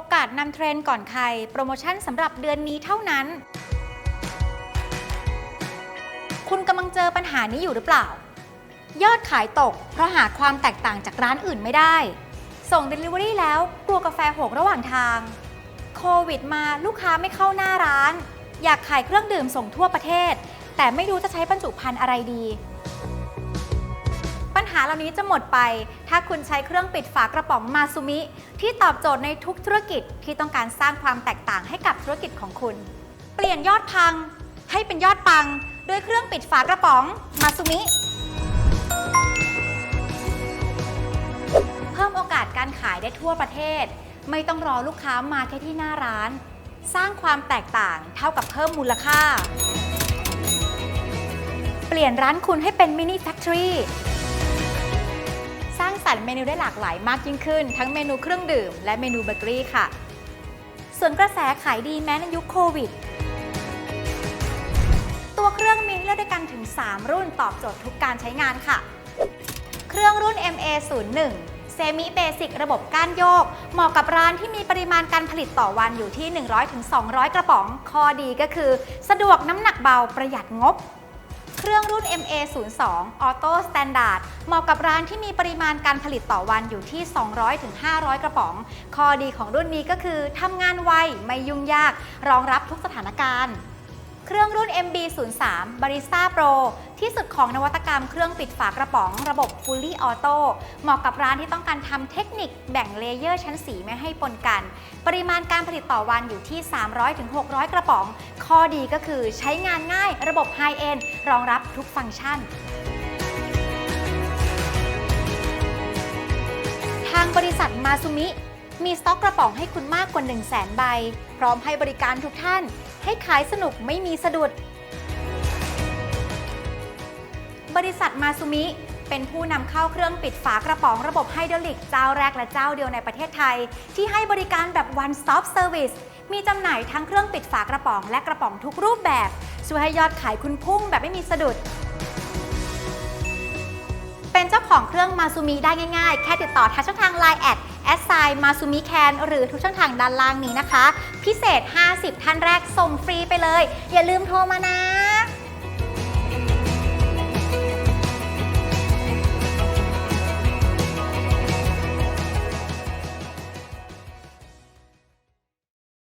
โอกาสนำเทรนด์ก่อนใคร โปรโมชั่นสำหรับเดือนนี้เท่านั้น คุณกำลังเจอปัญหานี้อยู่หรือเปล่า ยอดขายตก เพราะหาความแตกต่างจากร้านอื่นไม่ได้ ส่ง Delivery แล้วกลัวกาแฟหกระหว่างทาง โควิดมาลูกค้าไม่เข้าหน้าร้าน อยากขายเครื่องดื่มส่งทั่วประเทศ แต่ไม่รู้จะใช้บรรจุภัณฑ์อะไรดีาเหล่านี้จะหมดไป ถ้าคุณใช้เครื่องปิดฝากระป๋องมาซูมิ ที่ตอบโจทย์ในทุกธุรกิจที่ต้องการสร้างความแตกต่างให้กับธุรกิจของคุณ เปลี่ยนยอดพัง ให้เป็นยอดปัง ด้วยเครื่องปิดฝากระป๋องมาซูมิ เพิ่มโอกาสการขายได้ทั่วประเทศ ไม่ต้องรอลูกค้ามาแค่ที่หน้าร้าน สร้างความแตกต่างเท่ากับเพิ่มมูลค่า เปลี่ยนร้านคุณให้เป็นมินิแฟคทอรี่ รรค์เมนูได้หลากหลายมากยิ่งขึ้น ทั้งเมนูเครื่องดื่ม และเมนูเบเกอรี่ค่ะ ส่วนกระแสขายดีแม้ในยุคโควิด ตัวเครื่องมีให้เลือกด้วยกันถึง 3 รุ่นตอบโจทย์ทุกการใช้งานค่ะ เครื่องรุ่น MA01 เซมิเบสิกระบบก้านโยก เหมาะกับร้านที่มีปริมาณการผลิตต่อวันอยู่ที่ 100-200 กระป๋อง ข้อดีก็คือ สะดวกน้ำหนักเบาประหยัดงบ รื่องรุ่น MA02 Auto Standard เหมาะกับร้านที่มีปริมาณการผลิตต่อวันอยู่ที่ 200-500 กระป๋อง ข้อดีของรุ่นนี้ก็คือทำงานไว ไม่ยุ่งยาก รองรับทุกสถานการณ์ เครื่องรุ่น MB03 Barista Pro ที่สุดของนวัตกรรมเครื่องปิดฝากระป๋องระบบ Fully Auto เหมาะกับร้านที่ต้องการทำเทคนิคแบ่งเลเยอร์ชั้นสีไม่ให้ปนกัน ปริมาณการผลิตต่อวันอยู่ที่ 300-600 กระป๋อง ข้อดีก็คือใช้งานง่ายระบบ High End รองรับทุกฟังก์ชันทางบริษัทมาซุมิ มีสต็อกกระป๋องให้คุณมากกว่า 1 0 0 0 0แใบ พร้อมให้บริการทุกท่าน ให้ขายสนุกไม่มีสะดุด บริษัทมาซุมิ เป็นผู้นำเข้าเครื่องปิดฝากระป๋องระบบไฮดรอลิกเจ้าแรกและเจ้าเดียวในประเทศไทย ที่ให้บริการแบบ one stop service มีจำหน่ายทั้งเครื่องปิดฝากระป๋องและกระป๋องทุกรูปแบบ ช่วยให้ยอดขายคุณพุ่งแบบไม่มีสะดุด เป็นเจ้าของเครื่องมาซูมิได้ง่ายๆ แค่ติดต่อทางช่องทาง Line แอดแอสไซมาซูมิแคนหรือทุกช่องทางด้านล่างนี้นะคะ พิเศษ 50 ท่านแรกส่งฟรีไปเลย อย่าลืมโทรมานะ